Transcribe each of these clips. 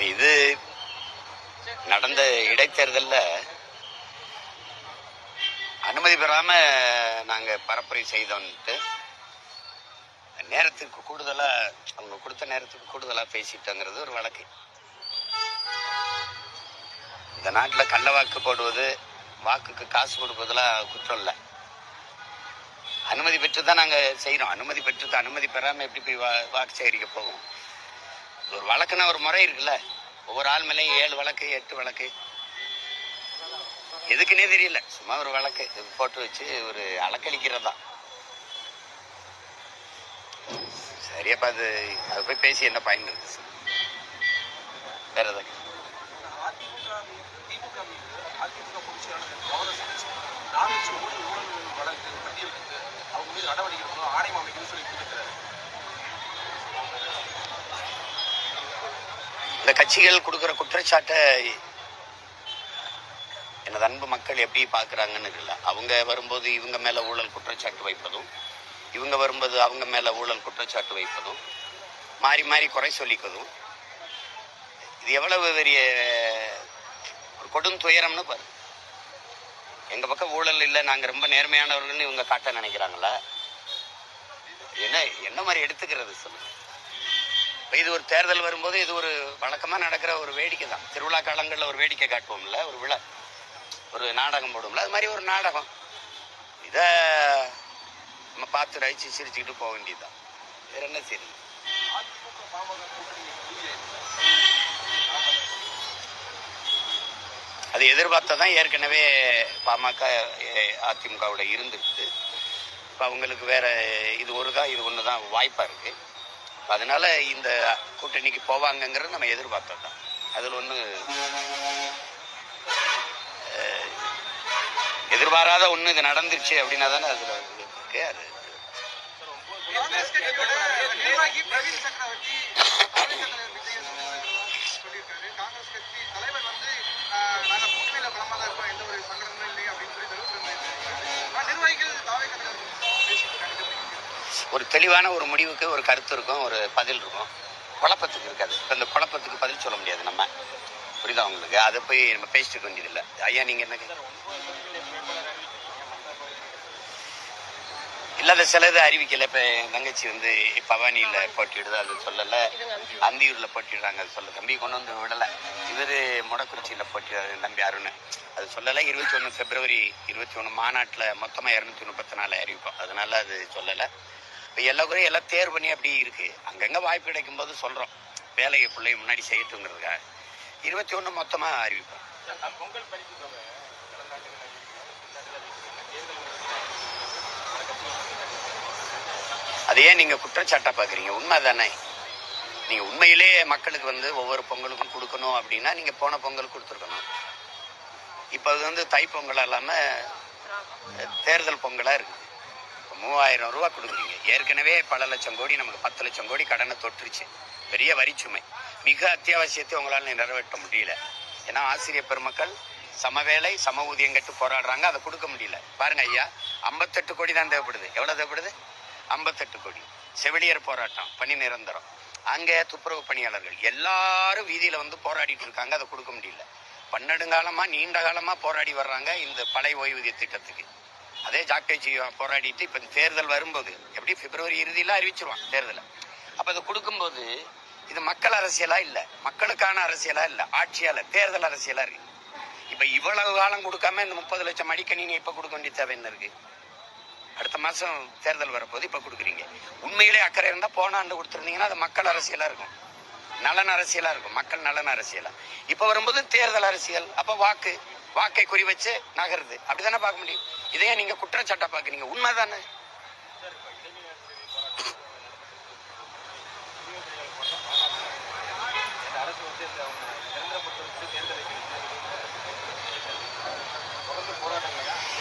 இது நடந்த இடைத்தேர்தலில் அனுமதி பெறாம நாங்கள் பரப்புரை செய்தோன்ட்டு நேரத்துக்கு கூடுதலாக அவங்க கொடுத்த நேரத்துக்கு கூடுதலாக பேசிட்டோங்கிறது ஒரு வழக்கு. இந்த நாட்டில் கள்ள வாக்கு போடுவது வாக்குக்கு காசு கொடுப்பதெல்லாம் குற்றம் இல்லை. அனுமதி பெற்று தான் நாங்கள் செய்கிறோம் அனுமதி பெற்று தான் அனுமதி பெறாமல் எப்படி போய் வா- வாக்கு சேகரிக்க போவோம்? ஒரு வழக்குன்னா ஒரு முறை இருக்குல்ல? ஒவ்வொரு ஆள் மேலேயும் ஏழு வழக்கு எட்டு வழக்கு. எதுக்குன்னே தெரியல. சும்மா ஒரு வழக்கு. இது போட்டு வச்சு ஒரு அலக்களிக்கிறதா சரியாப்பா அது அது போய் பேசி என்ன பயன் இருக்கு வேற எதாவது அதிமுக அதிமுக ஊழல் வழக்கு பட்டியலிட்டு அவங்க மீது நடவடிக்கை ஆணையம் அமைக்கணும்னு சொல்லி கொடுத்துருக்காரு இந்த கட்சிகள் கொடுக்குற குற்றச்சாட்டை எனது அன்பு மக்கள் எப்படி பார்க்குறாங்கன்னு இல்லை அவங்க வரும்போது இவங்க மேலே ஊழல் குற்றச்சாட்டு வைப்பதும் இவங்க வரும்போது அவங்க மேலே ஊழல் குற்றச்சாட்டு வைப்பதும் மாறி மாறி குறை சொல்லிக்கதும் இது எவ்வளவு பெரிய ஒரு கொடும் துயரம்னு பாரு. எங்க பக்கம் ஊழல் இல்லை நாங்க ரொம்ப நேர்மையானவர்கள்னு இவங்க காட்ட நினைக்கிறாங்களா? என்ன என்ன மாதிரி எடுத்துக்கிறது சொல்லுங்க. இது ஒரு தேர்தல் வரும்போது இது ஒரு வழக்கமா நடக்கிற ஒரு வேடிக்கை தான். திருவிழா காலங்களில் ஒரு வேடிக்கை காட்டுவோம்ல ஒரு விழா ஒரு நாடகம் போடுவோம்ல அது மாதிரி ஒரு நாடகம். இதை நம்ம பார்த்து ரசிச்சு சிரிச்சுக்கிட்டு போக வேண்டியதுதான். வேற என்ன சரி? அது பாமக தான் அது எதிர்பார்த்ததான் ஏற்கனவே பாமக அதிமுகவோட இருந்துருக்குது இப்போ அவங்களுக்கு வேற இது ஒரு தான் இது ஒன்று தான் வாய்ப்பாக இருக்குது அதனால இந்த கூட்டணிக்கு போவாங்கங்கிறது நம்ம எதிர்பார்த்தது தான். அதில் ஒன்று எதிர்பாராத ஒன்று இது நடந்துருச்சு அப்படின்னா தானே அதில் இருக்கு அது தலைவர் வந்து நாங்க கூட்டணியில இருக்கோம் எந்த ஒரு சங்கடமும் இல்லை அப்படின்னு சொல்லி நிர்வாகிகள் தாவை ஒரு தெளிவான ஒரு முடிவுக்கு ஒரு கருத்து இருக்கும் ஒரு பதில் இருக்கும். குழப்பத்துக்கு இருக்காது. இப்போ இந்த குழப்பத்துக்கு பதில் சொல்ல முடியாது நம்ம. புரியுதா உங்களுக்கு? அதை போய் நம்ம பேசிட்டு இருக்க வேண்டியதில்லை. ஐயா நீங்கள் என்ன இல்லாத சிலது அறிவிக்கல. இப்போ என் தங்கச்சி வந்து பவானியில் போட்டிடுது அது சொல்லலை. அந்தியூரில் போட்டிடுறாங்க அது சொல்ல தம்பி கொண்டு வந்து விடலை. இவர் முடக்குறிச்சியில் போட்டிடுறாரு தம்பி அருண். அது சொல்லலை. இருபத்தி ஒன்று பிப்ரவரி இருபத்தி ஒன்று மாநாட்டில் மொத்தமாக இரநூத்தி முப்பத்தி நாலு அறிவிப்போம். அதனால அது சொல்லலை. இப்போ எல்லா குறையும் எல்லாம் தேர்வு பண்ணி அப்படி இருக்கு. அங்கங்கே வாய்ப்பு கிடைக்கும் போது சொல்கிறோம் வேலையை பிள்ளைய முன்னாடி செய்யட்டுங்கிறதுக்காக இருபத்தி ஒன்று மொத்தமாக அறிவிப்போம். பொங்கல் அது ஏன் நீங்கள் குற்றச்சாட்டை பார்க்குறீங்க உண்மை தானே நீங்கள் உண்மையிலே மக்களுக்கு வந்து ஒவ்வொரு பொங்கலுக்கும் கொடுக்கணும் அப்படின்னா நீங்கள் போன பொங்கல் கொடுத்துருக்கணும். இப்போ அது வந்து தைப்பொங்கல் இல்லாமல் தேர்தல் பொங்கலாக இருக்குது மூவாயிரம் ரூபா கொடுக்குறீங்க. ஏற்கனவே பல லட்சம் கோடி நமக்கு பத்து லட்சம் கோடி கடனை தொற்றுச்சு. பெரிய வரிச்சுமை மிக அத்தியாவசியத்தை உங்களால் நிறைவேற்ற முடியல. ஏன்னா ஆசிரியர் பெருமக்கள் சமவேளை சம ஊதியம் கட்டு போராடுறாங்க அதை கொடுக்க முடியல. பாருங்க ஐயா ஐம்பத்தெட்டு கோடி தான் தேவைப்படுது. எவ்வளோ தேவைப்படுது? ஐம்பத்தெட்டு கோடி. செவிலியர் போராட்டம் பணி நிரந்தரம். அங்கே துப்புரவு பணியாளர்கள் எல்லாரும் வீதியில் வந்து போராடிட்டு இருக்காங்க அதை கொடுக்க முடியல. பன்னெண்டு காலமாக நீண்ட காலமாக போராடி வர்றாங்க இந்த பழைய ஓய்வூதிய திட்டத்துக்கு. அதே ஜாக்டேஜி போராடிட்டு இப்போ தேர்தல் வரும்போது எப்படி பிப்ரவரி இறுதியில் அறிவிச்சிருவான் தேர்தலை. அப்போ அதை கொடுக்கும்போது இது மக்கள் அரசியலா இல்லை மக்களுக்கான அரசியலா இல்லை ஆட்சியால் தேர்தல் அரசியலா இருக்கு. இப்போ இவ்வளவு காலம் கொடுக்காம இந்த முப்பது லட்சம் மடிக்கணினி இப்போ கொடுக்க வேண்டிய தேவை என்ன இருக்கு? அடுத்த மாதம் தேர்தல் வரப்போது இப்போ கொடுக்குறீங்க. உண்மையிலே அக்கறை இருந்தால் போன ஆண்டு கொடுத்துருந்தீங்கன்னா அது மக்கள் அரசியலாக இருக்கும். நலன் அரசியலாக இருக்கும். மக்கள் நலன் அரசியலாக இப்போ வரும்போது தேர்தல் அரசியல் அப்போ வாக்கு. வாக்கை குறி வச்சு நகருது. அப்படித்தானே பார்க்க முடியும்? இதையே நீங்க குற்றச்சாட்டா பாக்குறீங்க உண்மைதானே? தானே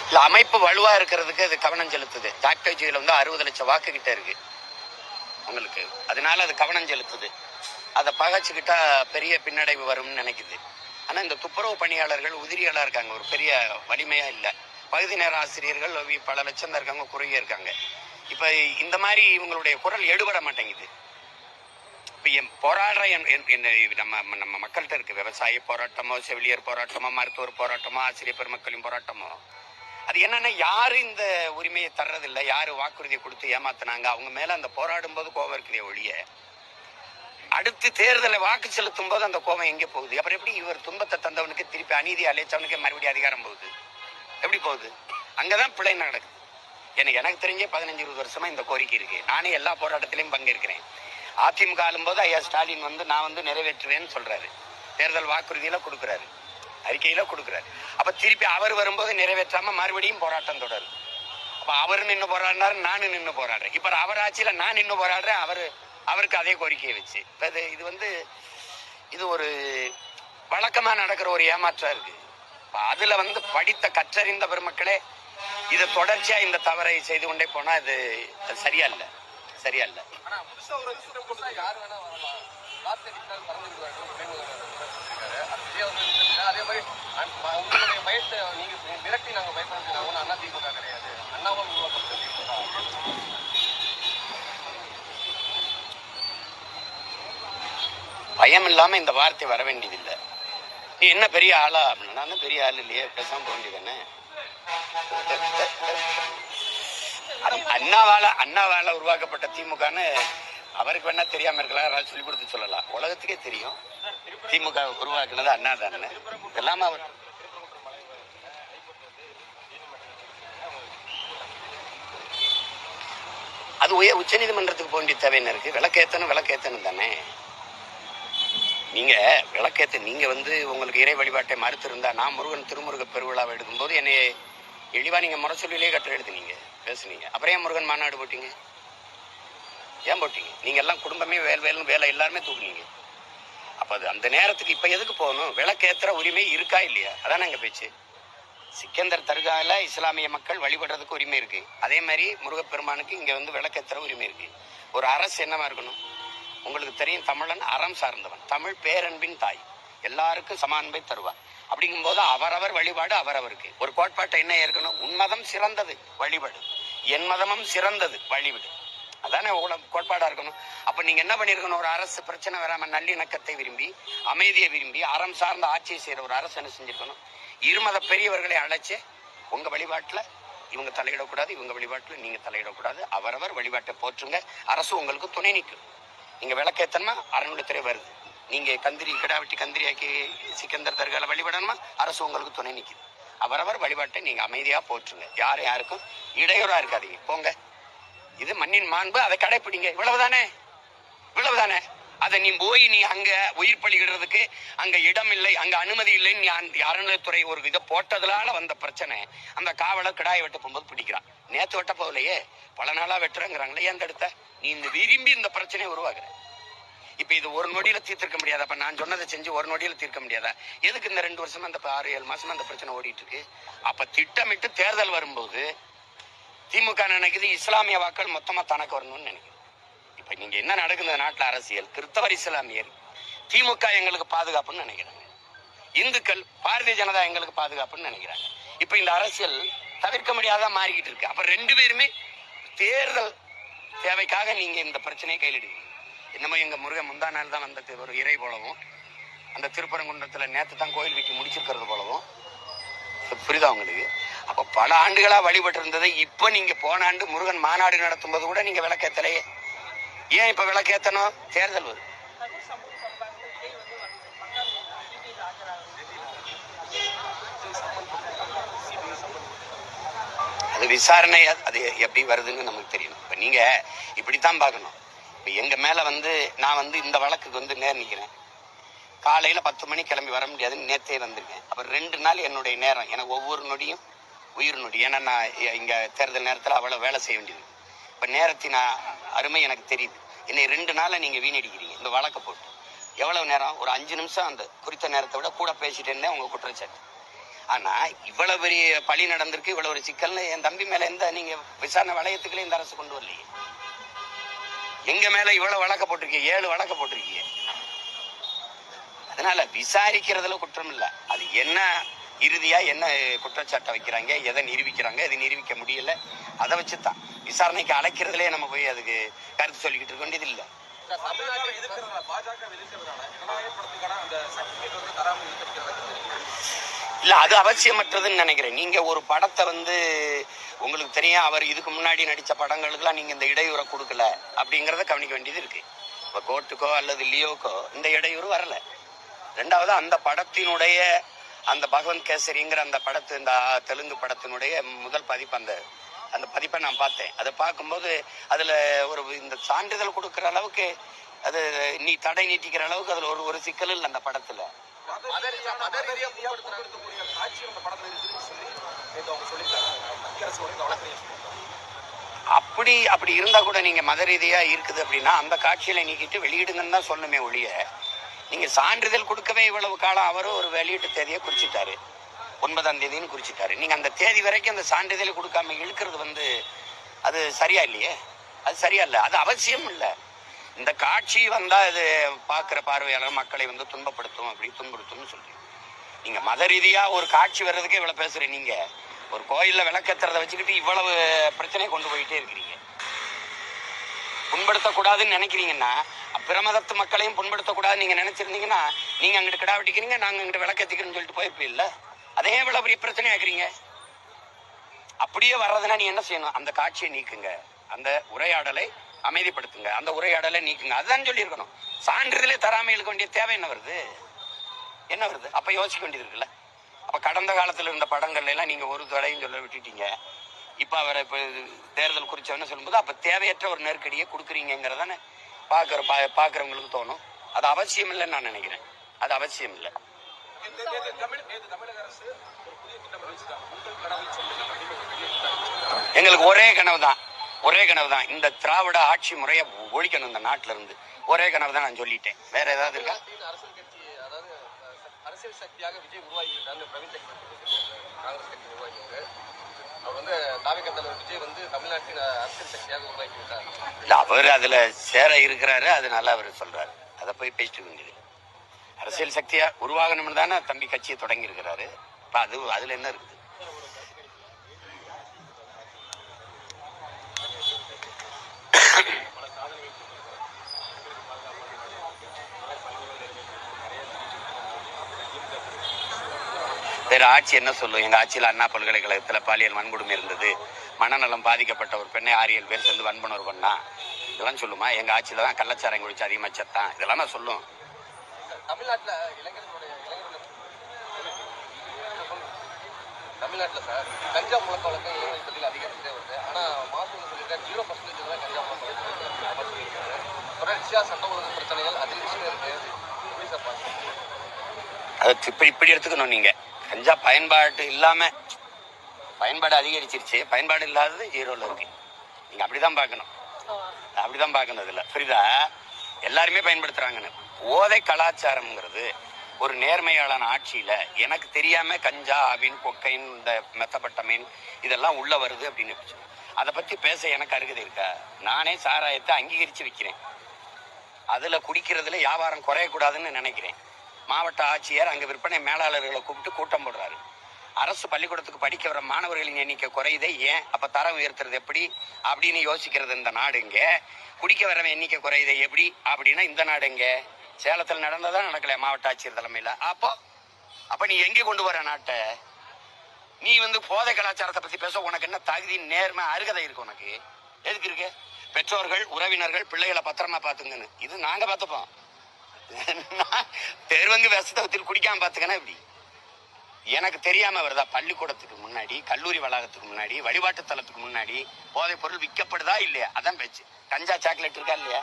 இந்த அமைப்பு வலுவா இருக்கிறதுக்கு அது கவனம் செலுத்துது. டாக்டர்ஜியில் வந்து அறுபது லட்சம் வாக்கு கிட்ட இருக்கு. உங்களுக்கு. அதனால அது கவனம் செலுத்துது. அதை பகைச்சுக்கிட்டா பெரிய பின்னடைவு வரும்னு நினைக்குது. ஆனா இந்த துப்புரவு பணியாளர்கள் உதிரிகளா இருக்காங்க. ஒரு பெரிய வலிமையா இல்ல. பகுதி நேர ஆசிரியர்கள் பல லட்சம் தான் இருக்காங்க குறுகிய இருக்காங்க. இப்ப இந்த மாதிரி இவங்களுடைய குரல் எடுபட மாட்டேங்குது. இப்ப என் போராடுற என் என்- என்ன நம்ம நம்ம மக்கள்கிட்ட இருக்கு. விவசாய போராட்டமோ செவிலியர் போராட்டமோ மருத்துவர் போராட்டமோ ஆசிரியர் பெருமக்களின் போராட்டமோ. அது என்னன்னா யாரு இந்த உரிமையை தர்றதில்லை? யாரு வாக்குறுதியை கொடுத்து ஏமாத்துனாங்க? அவங்க மேல அந்த போராடும் போது கோவம் இருக்குதே ஒழிய அடுத்து தேர்தலை வாக்கு செலுத்தும் போது அந்த கோபம் எங்கே போகுது? அப்புறம் எப்படி இவர் துன்பத்தை தந்தவனுக்கு திருப்பி அநீதி அழைச்சவனுக்கு மறுபடியும் அதிகாரம் போகுது? எப்படி போகுது? அங்கதான் பிழை நடக்குது. எனக்கு எனக்கு தெரிஞ்சே பதினஞ்சு இருபது வருஷமா இந்த கோரிக்கை இருக்கு. நானே எல்லா போராட்டத்திலையும் பங்கேற்கிறேன். அதிமுக ஆளும்போது ஐயா ஸ்டாலின் வந்து நான் வந்து நிறைவேற்றுவேன்னு சொல்றாரு. தேர்தல் வாக்குறுதியில கொடுக்குறாரு. அறிக்கையில கொடுக்குறாரு. அப்ப திருப்பி அவர் வரும்போது நிறைவேற்றாம மறுபடியும் போராட்டம் தொடரும் அப்ப அவர் நின்று போராடினாரு நானும் நின்று போராடுறேன். இப்ப அவர் ஆட்சியில நான் நின்று போராடுறேன் அவர் அவருக்கு அதே கோரிக்கையை வச்சு. இப்போ இது இது வந்து இது ஒரு வழக்கமாக நடக்கிற ஒரு ஏமாற்றம் இருக்கு. அதில் வந்து படித்த கற்றறிந்த பெருமக்களே இதை தொடர்ச்சியாக இந்த தவறை செய்து கொண்டே போனால் இது அது சரியா இல்லை. சரியா இல்லை. ஆனா புதுசா ஒரு அண்ணா புதுசா கிடையாது. அண்ணாவும் வரலாம் காத்து அடித்தால் பறந்து விடுவார்கள் பிரேமலதா சொல்லியிருக்காரு. அது விஜய் அவர்கள் சொல்லியிருக்காரு. அதே மாதிரி அன்- ம- உங்களுடைய பயத்தை நீங்க விரட்டி நாங்க பயப்படுத்தி ஒன்றும் அண்ணா திமுக கிடையாது அண்ணாவால் உருவாக்கப்பட்ட திமுக பயம் இல்லாம இந்த வார்த்தை வர வேண்டியதில்லை. நீ என்ன பெரிய ஆளா? அப்படின்னா நான் பெரிய ஆள் இல்லையே பேசாம போக வேண்டியதானே அண்ணாவால அண்ணாவால உருவாக்கப்பட்ட திமுகன்னு அவருக்கு வேணா தெரியாம இருக்கலாம் யாராவது சொல்லி கொடுத்து சொல்லலாம். உலகத்துக்கே தெரியும். திமுக உருவாக்குனது அண்ணா தானே எல்லாமே அவர் அது உயர் உச்ச நீதிமன்றத்துக்கு போக வேண்டிய தேவைன்னு இருக்கு. விளக்கேத்தனும் விளக்கேத்தனும் தானே. நீங்க விளக்கேத்த நீங்க வந்து உங்களுக்கு இறை வழிபாட்டை மறுத்திருந்தா நான் முருகன் திருமுருக பெருவிழாவை எடுக்கும்போது என்னை இழிவா நீங்க முரசொலியிலே கட்டுரை எழுதுனீங்க பேசுனீங்க. அப்புறம் ஏன் முருகன் மாநாடு போட்டீங்க? ஏன் போட்டீங்க? நீங்க எல்லாம் குடும்பமே வேல் வேலை வேலை எல்லாருமே தூக்குனீங்க. அப்ப அது அந்த நேரத்துக்கு இப்ப எதுக்கு போகணும்? விளக்கேத்துற உரிமை இருக்கா இல்லையா? அதானே எங்க பேச்சு. சிக்கந்தர் தர்காவில் இஸ்லாமிய மக்கள் வழிபடுறதுக்கு உரிமை இருக்கு. அதே மாதிரி முருகப்பெருமானுக்கு இங்க வந்து விளக்கேத்துற உரிமை இருக்கு. ஒரு அரசு என்னவா இருக்கணும்? உங்களுக்கு தெரியும் தமிழன் அறம் சார்ந்தவன். தமிழ் பேரன்பின் தாய். எல்லாருக்கும் சமான்பை தருவார். அப்படிங்கும்போது அவரவர் வழிபாடு அவரவருக்கு. ஒரு கோட்பாட்டை என்ன ஏற்கணும்? உன்மதம் சிறந்தது வழிபாடு. என் மதமும் சிறந்தது வழிவிடு. அதானே உல- கோட்பாடா இருக்கணும்? அப்ப நீங்க என்ன பண்ணிருக்கணும்? ஒரு அரசு பிரச்சனை வராம நல்லிணக்கத்தை விரும்பி அமைதியை விரும்பி அறம் சார்ந்த ஆட்சியை செய்யற ஒரு அரசு என்ன செஞ்சிருக்கணும்? இருமத பெரியவர்களை அழைச்சு உங்க வழிபாட்டுல இவங்க தலையிடக்கூடாது இவங்க வழிபாட்டுல நீங்க தலையிடக்கூடாது. அவரவர் வழிபாட்டை போற்றுங்க. அரசு உங்களுக்கு துணை நிற்கும். நீங்க விளக்கேத்தனமா அறநிலைத்துறை வருது. நீங்க கந்திரி கிடாவெட்டி கந்திரியாக்கி சிக்கந்தர் தர்கால வழிபடணுமா? அரசு உங்களுக்கு துணை நிக்குது. அவரவர் வழிபாட்டை நீங்க அமைதியா போற்றுங்க. யாரும் யாருக்கும் இடையூறா இருக்காதீங்க. போங்க. இது மண்ணின் மாண்பு. அதை கடைப்பிடிங்க. இவ்வளவுதானே? இவ்வளவுதானே? அதை நீ போய் நீ அங்க உயிர் பலியிடுறதுக்கு அங்க இடம் இல்லை அங்க அனுமதி இல்லைன்னு நீ அறநிலைத்துறை ஒரு இதை போட்டதுனால வந்த பிரச்சனை. அந்த காவலை கிடாயை வெட்ட போகும்போது பிடிக்கிறான். நேத்து வெட்ட போகலையே. பல நாளா வெட்டுறேங்கிறாங்களே ஏன் தடுத்த நீ இந்த விரும்பி இந்த பிரச்சனையை உருவாக்குற. இப்ப இது ஒரு நொடியில தீர்த்திருக்க முடியாதா? அப்ப நான் சொன்னதை செஞ்சு ஒரு நொடியில தீர்க்க முடியாதா? எதுக்கு இந்த ரெண்டு வருஷமா அந்த ஆறு ஏழு மாசமா அந்த பிரச்சனை ஓடிட்டு இருக்கு அப்ப திட்டமிட்டு தேர்தல் வரும்போது திமுக நினைக்குது இஸ்லாமிய வாக்கள் மொத்தமா தனக்கு வரணும்னு நினைக்குது. இப்ப நீங்க என்ன நடக்குது இந்த நாட்டுல அரசியல்? கிறிஸ்தவர் இஸ்லாமியர். திமுக எங்களுக்கு பாதுகாப்புன்னு நினைக்கிறாங்க. இந்துக்கள் பாரதிய ஜனதா எங்களுக்கு பாதுகாப்புன்னு நினைக்கிறாங்க. இப்ப இந்த அரசியல் தவிர்க்க முடியாத மாறிக்கிட்டு இருக்கு. அப்ப ரெண்டு பேருமே தேர்தல் தேவைக்காக நீங்க இந்த பிரச்சனையை கையிலிடுவீங்க. என்னமோ எங்க முருகன் முந்தா நாள் தான் வந்த ஒரு இறை போலவும் அந்த திருப்பரங்குன்றத்துல நேத்து தான் கோயில் வீட்டு முடிச்சிருக்கிறது போலவும். புரிதா புரியுதா உங்களுக்கு? அப்ப பல ஆண்டுகளா வழிபட்டு இருந்ததை இப்ப நீங்க போன ஆண்டு முருகன் மாநாடு நடத்தும் போது கூட நீங்க விளக்கத்திலேயே. ஏன் இப்ப விளக்கேத்தணும்? தேர்தல் வருது அது விசாரணை அது- எப்படி வருதுன்னு நமக்கு தெரியணும். இப்ப நீங்க இப்படித்தான் பார்க்கணும். இப்ப எங்க மேல வந்து நான் வந்து இந்த வழக்குக்கு வந்து நேர் நிக்கிறேன். காலையில பத்து மணி கிளம்பி வர முடியாதுன்னு நேத்தே வந்திருக்கேன். அப்புறம் ரெண்டு நாள் என்னுடைய நேரம். எனக்கு ஒவ்வொரு நொடியும் உயிர் நொடி. ஏன்னா நான் இங்கே இங்க தேர்தல் நேரத்துல அவ்வளவு வேலை செய்ய வேண்டியது. இப்ப நேரத்தின் அருமை எனக்கு தெரியுது. என்னை ரெண்டு நாளாக நீங்க வீணடிக்கிறீங்க. இந்த வழக்கை போட்டு. எவ்வளவு நேரம்? ஒரு அஞ்சு நிமிஷம் அந்த குறித்த நேரத்தை விட கூட பேசிட்டு இருந்தேன் உங்க குற்றச்சாட்டு. ஆனா இவ்வளவு பெரிய பழி நடந்திருக்கு இவ்வளவு ஒரு சிக்கல்னு என் தம்பி மேல எந்த நீங்க விசாரணை வளையத்துக்குள்ளே இந்த அரசு கொண்டு வரலையே? எங்க மேல இவ்வளவு வழக்க போட்டிருக்கீங்க? ஏழு வழக்க போட்டிருக்கீங்க. அதனால விசாரிக்கிறதுல குற்றம் இல்ல. அது என்ன இறுதியா என்ன குற்றச்சாட்டை வைக்கிறாங்க? எதை நிரூபிக்கிறாங்க? எதை நிரூபிக்க முடியல? அதை வச்சுதான். விசாரணைக்கு அழைக்கிறதுலே நம்ம போய் அதுக்கு கருத்து சொல்லிக்கிட்டு இருக்க வேண்டியது இல்ல இல்ல. அது அவசியமற்றதுன்னு நினைக்கிறேன். நீங்க ஒரு படத்தை வந்து உங்களுக்கு தெரியும் அவர் இதுக்கு முன்னாடி நடிச்ச படங்களுக்குலாம் நீங்க இந்த இடையூறை கொடுக்கல அப்படிங்கறத கவனிக்க வேண்டியது இருக்கு. இப்ப கோர்ட்டுக்கோ அல்லது லியோக்கோ இந்த இடையூறு வரல. ரெண்டாவது அந்த படத்தினுடைய அந்த பகவந்த் கேசரிங்கிற அந்த படத்து இந்த தெலுங்கு படத்தினுடைய முதல் பதிப்பு அந்த அந்த பதிப்பை நான் பார்த்தேன். அதை பார்க்கும்போது அதில் ஒரு இந்த சான்றிதழ் கொடுக்குற அளவுக்கு அது நீ தடை நீட்டிக்கிற அளவுக்கு அதில் ஒரு ஒரு சிக்கல் இல்லை அந்த படத்தில். அப்படி அப்படி இருந்தா கூட நீங்க மத ரீதியா இருக்குது அப்படின்னா அந்த காட்சியில நீக்கிட்டு வெளியிடுங்கன்னு தான் சொல்லணுமே ஒழிய நீங்க சான்றிதழ் கொடுக்கவே இவ்வளவு காலம் அவரும் ஒரு வெளியீட்டு தேதியை குறிச்சிட்டாரு. ஒன்பதாம் தேதின்னு குறிச்சிட்டாரு. நீங்க அந்த தேதி வரைக்கும் அந்த சான்றிதழை கொடுக்காம இழுக்கிறது வந்து அது சரியா இல்லையே? அது சரியா இல்லை. அது அவசியம் இல்லை. இந்த காட்சி வந்தா இது பார்க்குற பார்வையாளர் மக்களை வந்து துன்பப்படுத்தும் அப்படி துன்புறுத்தும்னு சொல்றீங்க. நீங்க மத ரீதியா ஒரு காட்சி வர்றதுக்கே இவ்வளவு பேசுகிறீங்க நீங்க. ஒரு கோயில்ல விளக்கேத்துறத வச்சுக்கிட்டு இவ்வளவு பிரச்சனையை கொண்டு போயிட்டே இருக்கிறீங்க. புண்படுத்தக்கூடாதுன்னு நினைக்கிறீங்கன்னா பிரமதத்து மக்களையும் புண்படுத்தக்கூடாதுன்னு நீங்க நினைச்சிருந்தீங்கன்னா நீங்க அங்கிட்டு கிடா வெட்டிக்கிறீங்க நாங்க அங்கிட்டு விளக்கேத்திக்கிறோம்னு சொல்லிட்டு போயிருப்பீல்ல அதே இவ்வளவு பெரிய பிரச்சனை ஆக்குறீங்க. அப்படியே வர்றதுன்னா நீ என்ன செய்யணும்? அந்த காட்சியை நீக்குங்க. அந்த உரையாடலை அமைதிப்படுத்துங்க. அந்த உரையாடலை நீக்குங்க. அதுதான் சொல்லியிருக்கணும். சான்றிதழே தராமல் இருக்க வேண்டிய தேவை என்ன வருது? என்ன வருது? அப்போ யோசிக்க வேண்டியது இருக்குல்ல. அப்ப கடந்த காலத்துல இருந்த படங்கள்ல எல்லாம் நீங்க ஒரு தடையும் சொல்ல விட்டுட்டீங்க. இப்ப அவரை இப்ப தேர்தல் குறிச்சவன்னு சொல்லும்போது அப்ப தேவையற்ற ஒரு நெருக்கடியை கொடுக்குறீங்கிறதானே பாக்குற பா பாக்குறவங்களுக்கு தோணும். அது அவசியம் இல்லைன்னு நான் நினைக்கிறேன். அது அவசியம் இல்லை. எங்களுக்கு ஒரே கனவு தான். ஒரே கனவு தான். இந்த திராவிட ஆட்சி முறையை ஒழிக்கணும் இந்த நாட்டுல இருந்து. ஒரே கனவு தான் நான் சொல்லிட்டேன். வேற ஏதாவது இருக்கா? அரசியல் சக்தியாக விஜய் உருவாகி இருக்காரு பிரவீன் காங்கிரஸ் கட்சி இல்ல அவர் அதுல சேர இருக்கிறாரு. அதனால அவர் சொல்றாரு. அதை போய் பேசிட்டு வேண்டியது. அரசியல் சக்தியா உருவாகணும்னு தானே தம்பி கட்சியை தொடங்கி இருக்கிறாரு இப்ப அது அதுல என்ன இருக்குது? வேற ஆட்சி என்ன சொல்லும்? எங்க ஆட்சியில் அண்ணா பல்கலைக்கழகத்தில் பாலியல் வன்கொடுமை இருந்தது. மனநலம் பாதிக்கப்பட்ட ஒரு பெண்ணை ஆறு ஏழு பேர் சேர்ந்து வன்புணர்வு பண்ணா. இதெல்லாம் சொல்லுமா? எங்க ஆட்சியில தான் கள்ளச்சாரம் குடிச்சு அதிகமாக செத்தான். இதெல்லாம் நான் சொல்லும். தமிழ்நாட்டில் இளைஞர்களுடைய இளைஞர்களுடைய தமிழ்நாட்டில் சார் கஞ்சா முழக்க வழக்கம் இளைஞர்கள் பள்ளியில் அதிகரிச்சுட்டே வருது. ஆனால் மாசம் சொல்லியிருக்காரு. ஜீரோ பர்சன்டேஜ் தான் கஞ்சா முழக்க வழக்கம் தொடர்ச்சியாக சட்ட ஒழுங்கு பிரச்சனைகள் அதிகரிச்சுட்டே இருக்கு. எப்படி சார் அது இப்படி இப்படி எடுத்துக்கணும் நீங்க. கஞ்சா பயன்பாடு இல்லாம பயன்பாடு அதிகரிச்சிருச்சு. பயன்பாடு இல்லாதது ஜீரோல இருக்கு. நீங்க அப்படிதான் பார்க்கணும். அப்படிதான் பார்க்கணும் இதுல. புரியுதா? எல்லாருமே பயன்படுத்துறாங்கன்னு. ஓதை கலாச்சாரம்ங்கிறது ஒரு நேர்மையாளான ஆட்சியில எனக்கு தெரியாம கஞ்சா ஆவின் கொக்கைன் இந்த மெத்தப்பட்டமீன் இதெல்லாம் உள்ள வருது அப்படின்னு அதை பத்தி பேச எனக்கு அருகதை இருக்கா? நானே சாராயத்தை அங்கீகரிச்சு வைக்கிறேன். அதுல குடிக்கிறதுல வியாபாரம் குறையக்கூடாதுன்னு நினைக்கிறேன். மாவட்ட ஆட்சியர் அங்க விற்பனை மேலாளர்களை கூப்பிட்டு கூட்டம் போடுறாரு. அரசு பள்ளிக்கூடத்துக்கு படிக்க வர மாணவர்களின் எண்ணிக்கை குறையுதே ஏன்? அப்ப தரம் உயர்த்துறது எப்படி? அப்படின்னு யோசிக்கிறது இந்த நாடு இங்க குடிக்க வரவன் எண்ணிக்கை குறையுதே எப்படி? அப்படின்னா இந்த நாடு இங்க சேலத்தில் நடந்ததா நடக்கல மாவட்ட ஆட்சியர் தலைமையில. அப்போ அப்ப நீ எங்கே கொண்டு வர நாட்டை? நீ வந்து போதை கலாச்சாரத்தை பத்தி பேச உனக்கு என்ன தகுதி நேர்மை அருகதை இருக்கு உனக்கு? எதுக்கு இருக்கு? பெற்றோர்கள் உறவினர்கள் பிள்ளைகளை பத்திரமா பாத்துங்கன்னு இது நாங்க பார்த்துப்போம். தெருவங்கு விஷத்தை குடிக்காம பார்த்துக்கன்னா இப்படி எனக்கு தெரியாம வருதா? பள்ளிக்கூடத்துக்கு முன்னாடி கல்லூரி வளாகத்துக்கு முன்னாடி வழிபாட்டு தலத்துக்கு முன்னாடி போதைப் பொருள் விற்கப்படுதா இல்லையா? அதான் பேச்சு. கஞ்சா சாக்லேட் இருக்கா இல்லையா?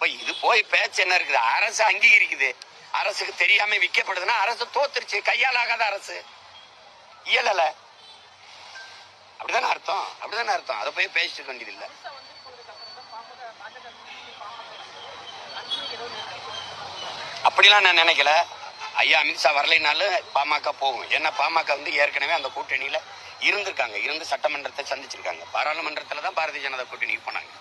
அப்ப இது போய் பேச்சு என்ன இருக்குது? அரசு அங்கீகரிக்குது. அரசுக்கு தெரியாம விற்கப்படுதுன்னா அரசு தோத்துருச்சு. கையால் ஆகாத அரசு. இயலல. அப்படிதானே அர்த்தம்? அப்படிதானே அர்த்தம்? அதை போய் பேசிட்டு வேண்டியது இல்லை அப்படிலாம் நான் நினைக்கல. ஐயா அமித்ஷா வரலைனாலும் பாமக போகும். ஏன்னா பாமக வந்து ஏற்கனவே அந்த கூட்டணியில இருந்திருக்காங்க. இருந்து சட்டமன்றத்தை சந்திச்சிருக்காங்க. பாராளுமன்றத்துல தான் பாரதிய ஜனதா கூட்டணிக்கு போனாங்க.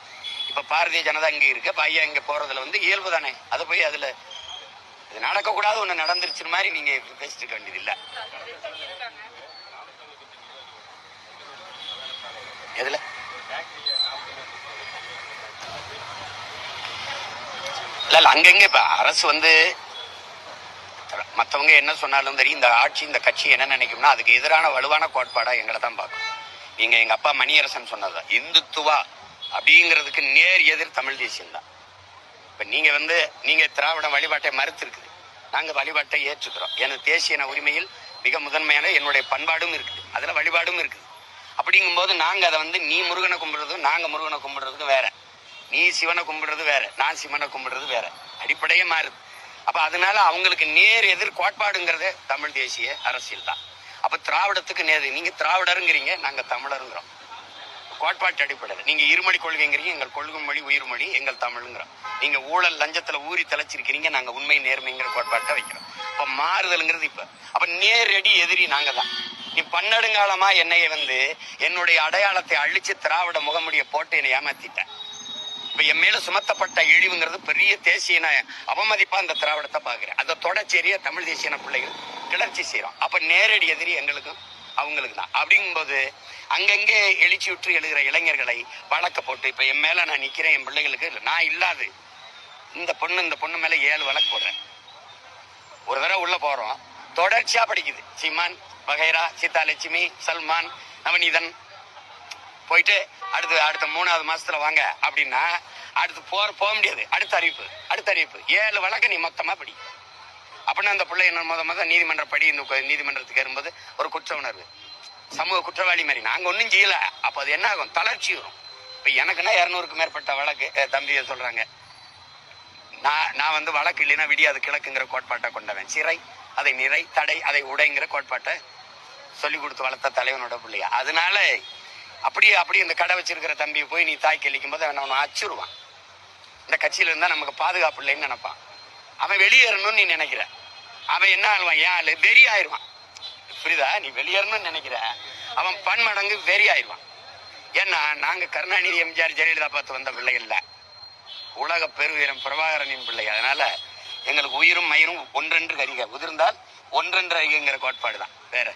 இப்ப பாரதிய ஜனதா இங்க இருக்கு பையன் ஐயா இங்க போறதுல வந்து இயல்பு தானே. அதை போய் அதுல இது நடக்கக்கூடாது ஒண்ணு நடந்துருச்சு மாதிரி நீங்க பேசிட்டு இருக்க வேண்டியது இல்ல எதுல? இல்ல இல்ல அங்கங்க இப்ப அரசு வந்து மற்றவங்க என்ன சொன்னாலும் சரி இந்த ஆட்சி இந்த கட்சி என்ன நினைக்கும்னா அதுக்கு எதிரான வலுவான கோட்பாடா எங்களை தான் பார்க்கும். நீங்க எங்க அப்பா மணியரசன் சொன்னது இந்துத்துவா அப்படிங்கிறதுக்கு நேர் எதிர் தமிழ் தேசியம் தான் இப்ப நீங்க வந்து நீங்க திராவிட வழிபாட்டை மறுத்திருக்குது. நாங்கள் நாங்க வழிபாட்டை ஏற்றுக்கிறோம். எனது தேசிய உரிமையில் மிக முதன்மையான என்னுடைய பண்பாடும் இருக்குது. அதுல வழிபாடும் இருக்குது. அப்படிங்கும்போது நாங்க அதை வந்து நீ முருகனை கும்பிடுறதும் நாங்க முருகனை கும்பிடுறதுக்கும் வேற. நீ சிவனை கும்பிடுறது வேற. நான் சிவனை கும்பிடுறது வேற. அடிப்படையே மாறுது. அப்ப அதனால அவங்களுக்கு நேர் எதிர் கோட்பாடுங்கிறதே தமிழ் தேசிய அரசியல் தான் அப்ப திராவிடத்துக்கு நேர். நீங்க திராவிடருங்கிறீங்க நாங்க தமிழருங்கிறோம். கோட்பாட்டு அடிப்படையில். நீங்க இருமொழி கொள்கைங்கிறீங்க எங்கள் கொள்கும் மொழி உயிர் மொழி எங்கள் தமிழ்ங்கிறோம். நீங்க ஊழல் லஞ்சத்துல ஊறி தலைச்சிருக்கிறீங்க நாங்க உண்மை நேர்மைங்கிற கோட்பாட்டை வைக்கிறோம். இப்ப மாறுதல்ங்கிறது இப்ப. அப்ப நேரடி எதிரி நாங்க தான் நீ பன்னெடுங்காலமா என்னைய வந்து என்னுடைய அடையாளத்தை அழிச்சு திராவிட முகமுடிய போட்டு என்னை ஏமாத்திட்டேன். இப்ப என் மேல சுமத்தப்பட்ட இழிவுங்கிறது பெரிய தேசிய அவமதிப்பா அந்த திராவிடத்தை பாக்குறேன். அதை தொடச்சேரிய தமிழ் தேசியன பிள்ளைகள் கிளர்ச்சி செய்யறோம். அப்ப நேரடி எதிரி எங்களுக்கும் அவங்களுக்கு தான். அப்படிங்கும்போது அங்கங்கே எழுச்சி விட்டு எழுகிற இளைஞர்களை வழக்க போட்டு இப்போ என் மேலே நான் நிற்கிறேன் என் பிள்ளைகளுக்கு நான் இல்லாது. இந்த பொண்ணு இந்த பொண்ணு மேலே ஏழு வழக்கு போடுறேன். ஒரு தடவை உள்ளே போகிறோம் தொடர்ச்சியாக படிக்குது. சீமான் வகைரா சீதாலட்சுமி சல்மான் நவநீதன். போயிட்டு அடுத்து அடுத்த மூணாவது மாசத்துல வாங்க அப்படின்னா அடுத்து போற போக முடியாது. அடுத்த அறிவிப்பு அடுத்த அறிவிப்பு. ஏழு வழக்கு நீ மொத்தமா படி. அப்படின்னா அந்த பிள்ளை என்ன முத முத நீதிமன்ற படி இந்த நீதிமன்றத்துக்கு ஏறும்போது ஒரு குற்ற உணர்வு. சமூக குற்றவாளி மாதிரி. நாங்கள் ஒன்றும் செய்யல. அப்போ அது என்ன ஆகும்? தளர்ச்சி வரும். இப்போ எனக்குன்னா இரநூறுக்கு மேற்பட்ட வழக்கு தம்பியை சொல்கிறாங்க நான் நான் வந்து வழக்கு இல்லைன்னா விடியாது கிழக்குங்கிற கோட்பாட்டை கொண்டவன். சிறை அதை நிறை தடை அதை உடைங்கிற கோட்பாட்டை சொல்லி கொடுத்து வளர்த்த தலைவனோட பிள்ளையா. அதனால அப்படியே அப்படியே இந்த கடை வச்சிருக்கிற தம்பியை போய் நீ தாய் கழிக்கும் போது அவன் அவனை அச்சுருவான். இந்த கட்சியில இருந்தா நமக்கு பாதுகாப்பு இல்லைன்னு நினைப்பான். அவன் வெளியேறணும்னு நீ நினைக்கிற. அவன் என்ன ஆகுவான்? ஏன் ஆளு? வெறி ஆயிடுவான் புரியுதா? நீ வெளியேறணும்னு நினைக்கிற. அவன் பன்மடங்கு வெறி ஆயிடுவான் ஏன்னா நாங்க கருணாநிதி எம்ஜிஆர் ஜெயலலிதா பார்த்து வந்த பிள்ளைகள் இல்ல. உலக பெருவீரம் பிரபாகரனின் பிள்ளை. அதனால எங்களுக்கு உயிரும் மயிரும் ஒன்றென்று கரிக. உதிர்ந்தால் ஒன்றென்று அறிகிற கோட்பாடு தான் வேற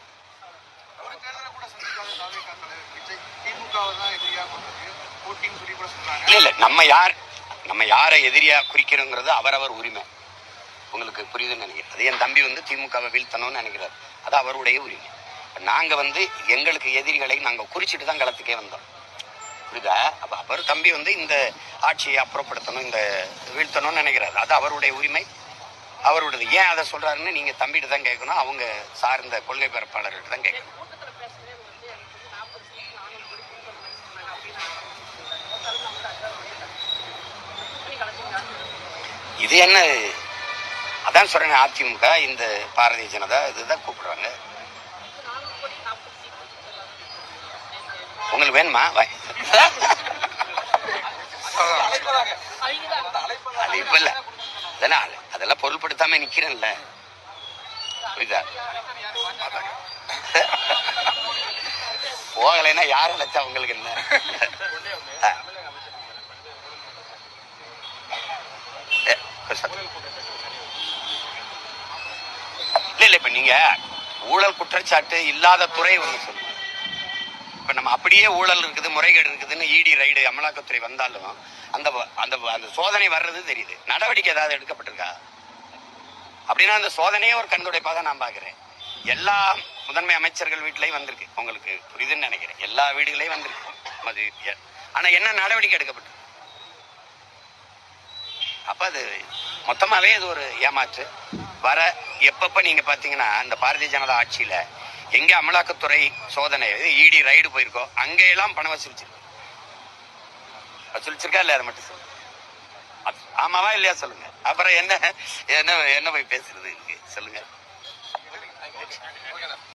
இல்ல. நம்ம யார்? நம்ம யாரை எதிரியா குறிக்கிறோங்கிறது அவரவர் உரிமை. உங்களுக்கு புரியுதுன்னு நினைக்கிறேன். அது என் தம்பி வந்து திமுகவை வீழ்த்தணும்னு நினைக்கிறார். அது அவருடைய உரிமை. நாங்கள் வந்து எங்களுக்கு எதிரிகளை நாங்கள் குறிச்சிட்டு தான் களத்துக்கே வந்தோம். புரியுதா? அப்போ அவர் தம்பி வந்து இந்த ஆட்சியை அப்புறப்படுத்தணும் இந்த வீழ்த்தணும்னு நினைக்கிறாரு. அது அவருடைய உரிமை. அவருடையது. ஏன் அதை சொல்கிறாருன்னு நீங்கள் தம்பிட்டு தான் கேட்கணும். அவங்க சார்ந்த கொள்கை பரப்பாளர்கிட்ட தான் கேட்கணும். இது என்ன அதான் சொல்கிறேன் அதிமுக இந்த பாரதிய ஜனதா இதுதான் கூப்பிடுறாங்க உங்களுக்கு வேணுமா? வா. அவங்க அது இப்ப இல்ல. அதெல்லாம் அதெல்லாம் பொருள்படுத்தாம நிக்கிறேன்ல. புரியுதா? போகலைன்னா யார் அழைச்சா உங்களுக்கு என்ன? சத்தம். இல்ல இல்ல இப்ப நீங்க ஊழல் குற்றச்சாட்டு இல்லாத துறை ஒண்ணு சொல்லுங்க இப்ப நம்ம அப்படியே ஊழல் இருக்குது முறைகேடு இருக்குதுன்னு இடி ரைடு அமலாக்கத்துறை வந்தாலும் அந்த அந்த அந்த சோதனை வர்றது தெரியுது. நடவடிக்கை ஏதாவது எடுக்கப்பட்டிருக்கா? அப்படின்னா அந்த சோதனையே ஒரு கண்துடைப்பாக தான் நான் பாக்குறேன் எல்லா முதன்மை அமைச்சர்கள் வீட்டிலையும் வந்திருக்கு. உங்களுக்கு புரியுதுன்னு நினைக்கிறேன். எல்லா வீடுகளையும் வந்திருக்கு. அது ஆனா என்ன நடவடிக்கை எடுக்கப்பட்டு அப்போ அது மொத்தமாகவே இது ஒரு ஏமாற்று. வர எப்பப்போ நீங்கள் பார்த்தீங்கன்னா இந்த பாரதிய ஜனதா ஆட்சியில் எங்கே அமலாக்கத்துறை சோதனை இடி ரைடு போயிருக்கோ அங்கேயெல்லாம் பணம் வசூலிச்சிருக்கு. வசூலிச்சிருக்கா இல்லை அதை மட்டும் சொல்லுங்க. ஆமாவா இல்லையா? சொல்லுங்க. அப்புறம் என்ன என்ன என்ன போய் பேசுறது இருக்கு? சொல்லுங்க.